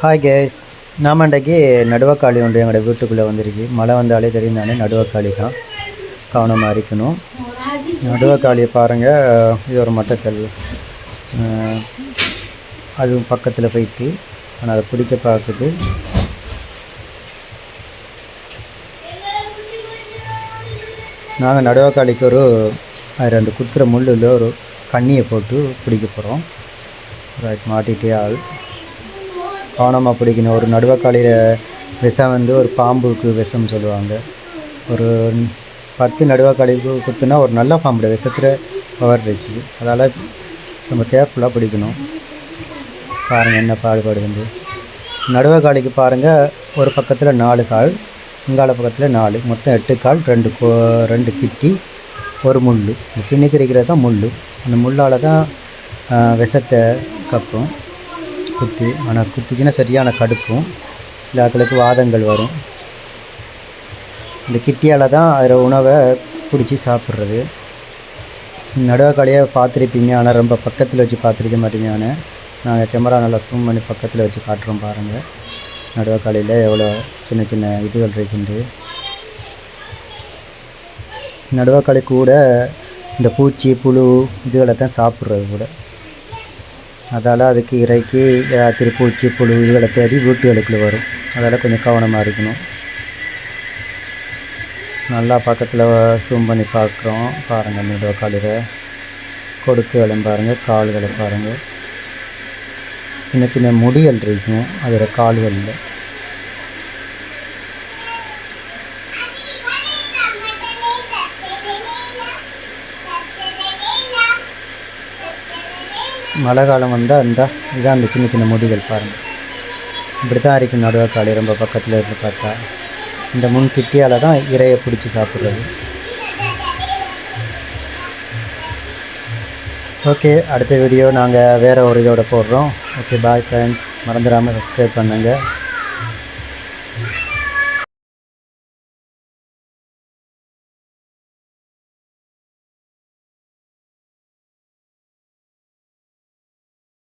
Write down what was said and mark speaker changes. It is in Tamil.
Speaker 1: ஹாய் கேஸ் நாம இன்றைக்கு நடுவக்காளி ஒன்று எங்களோட வீட்டுக்குள்ளே வந்திருக்கு. மழை வந்தாலே தெரியும் தானே நடுவக்காளி தான். கவனமாக இருக்கணும். நடுவக்காளியை பாருங்கள் இது ஒரு மட்டக்கல். அதுவும் பக்கத்தில் போயிட்டு ஆனால் அதை பிடிக்க பார்க்குது. நாங்கள் நடுவக்காளிக்கு ஒரு அது ரெண்டு குத்துற முள்ளில் ஒரு கண்ணியை போட்டு பிடிக்க போகிறோம் ரைட் மாட்டிகிட்டே ஆள். கவனமாக பிடிக்கணும் ஒரு நடுவக்காலியில் விஷம் வந்து ஒரு பாம்புக்கு விஷம் சொல்லுவாங்க. ஒரு பத்து நடுவக்காலிக்கு குத்துனா ஒரு நல்ல பாம்புடைய விஷத்தில் பவர் இருக்குது அதால் நம்ம கேர்ஃபுல்லாக பிடிக்கணும். பாருங்கள் என்ன பாடுபடுது நடுவக்காலிக்கு பாருங்கள் ஒரு பக்கத்தில் நாலு கால் இங்கால பக்கத்தில் நாலு மொத்தம் எட்டு கால் ரெண்டு கோ ரெண்டு கிட்டி ஒரு முள் இந்த பின்னுக்கு இருக்கிறது தான் முள் அந்த முள்ளால் தான் விஷத்தை கப்பும். குத்து ஆனால் குத்துச்சுன்னா சரியான கடுக்கும் சிலாக்களுக்கு வாதங்கள் வரும். இந்த கிட்டியால் தான் அதில் உணவை பிடிச்சி சாப்பிட்றது. நடுவக்காலியை பார்த்துருப்பீங்க ஆனால் ரொம்ப பக்கத்தில் வச்சு பார்த்துருக்க மாட்டீங்க ஆனால் நாங்கள் கேமரா நல்லா ஜூம் பண்ணி பக்கத்தில் வச்சு காட்டுறோம் பாருங்கள் நடுவக்காலையில் எவ்வளோ சின்ன சின்ன இதுகள் இருக்கின்றது. நடுவக்காளி கூட இந்த பூச்சி புழு இதுகளை தான் சாப்பிட்றது கூட. அதால் அதுக்கு இறைக்கு ஏதாச்சும் பூச்சி புழு இதுகளை தேடி வீட்டுகளுக்குள்ள வரும். அதால் கொஞ்சம் கவனமாக இருக்கணும். நல்லா பக்கத்தில் ஜூம் பண்ணி பார்க்குறோம். பாருங்கள் நடுவக்காலியில் கொடுக்குகளும் பாருங்கள் கால்களை பாருங்கள் சின்ன சின்ன முடிகள் இருக்கும். அதில் கால்களில் மழை காலம் வந்தால் இந்த இதான் அந்த சின்ன சின்ன முடிகள் பாருங்கள் இப்படி தான் இருக்கும் நடுவக்காளி ரொம்ப பக்கத்தில் இருந்து பார்த்தா. இந்த முன் கிட்டியால் தான் இறையை பிடிச்சி சாப்பிட்றது. ஓகே அடுத்த வீடியோ நாங்கள் வேறு ஒரு இதோட போடுறோம். ஓகே பாய் ஃப்ரெண்ட்ஸ் மறந்துடாமல் சப்ஸ்கிரைப் பண்ணுங்கள்